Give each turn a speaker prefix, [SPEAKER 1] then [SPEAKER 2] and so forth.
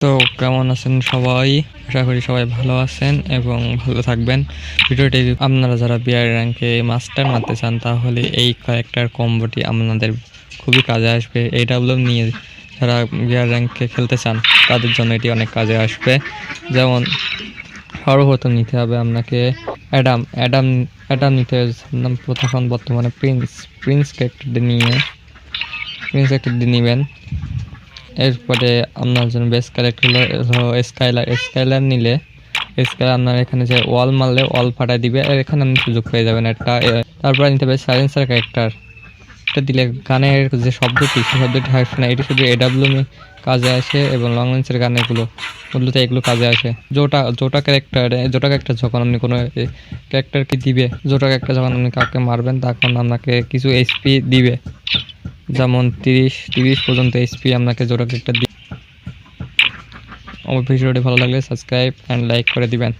[SPEAKER 1] তো কেমন আছেন সবাই? আশা করি সবাই ভালো আছেন এবং ভালো থাকবেন। ভিডিওটি আপনারা যারা বিআর র্যাঙ্কে মাস্টার মারতে চান, তাহলে এই কয়েকটার কম্বোটি আপনাদের খুবই কাজে আসবে। এই ডাব্লু নিয়ে যারা বিআর র্যাঙ্কে খেলতে চান, তাদের জন্য এটি অনেক কাজে আসবে। যেমন, সর্বপ্রথম নিতে হবে আপনাকে অ্যাডাম অ্যাডাম অ্যাডাম নিতে নাম প্রথম বর্তমানে প্রিন্স প্রিন্স ক্যারেক্টারটি নিয়ে প্রিন্স ক্যারেক্টারটি নেবেন। এরপরে আপনার জন্য বেস ক্যারেক্টার হলো স্কাইলার স্কাইলার নিলে স্কাইলার আপনার এখানে যে ওয়াল মারলে ওয়াল ফাটাই দিবে, আর এখানে আপনি সুযোগ পেয়ে যাবেন একটা তারপরে নিতে হবে সাইলেন্সার ক্যারেক্টার এটা দিলে গানের যে শব্দটি, সেই শব্দটি হাসবে না এটি শুধু এডাব্লিউমি কাজে আসে এবং লং রেঞ্জের গানেগুলো ওগুলোতে এগুলো কাজে আসে। জোটা জোটা ক্যারেক্টার জোটা ক্যারেক্টার যখন আপনি কোনো ক্যারেক্টারকে দিবে, জোটা ক্যারেক্টার যখন আপনি কাউকে মারবেন, তখন আপনাকে কিছু এইচপি দিবে। যেমন তিরিশ তিরিশ পর্যন্ত এসপি আপনাকে জোরাকে একটা দিই আমার ভিডিওটি ভালো লাগলে সাবস্ক্রাইব অ্যান্ড লাইক করে দিবেন।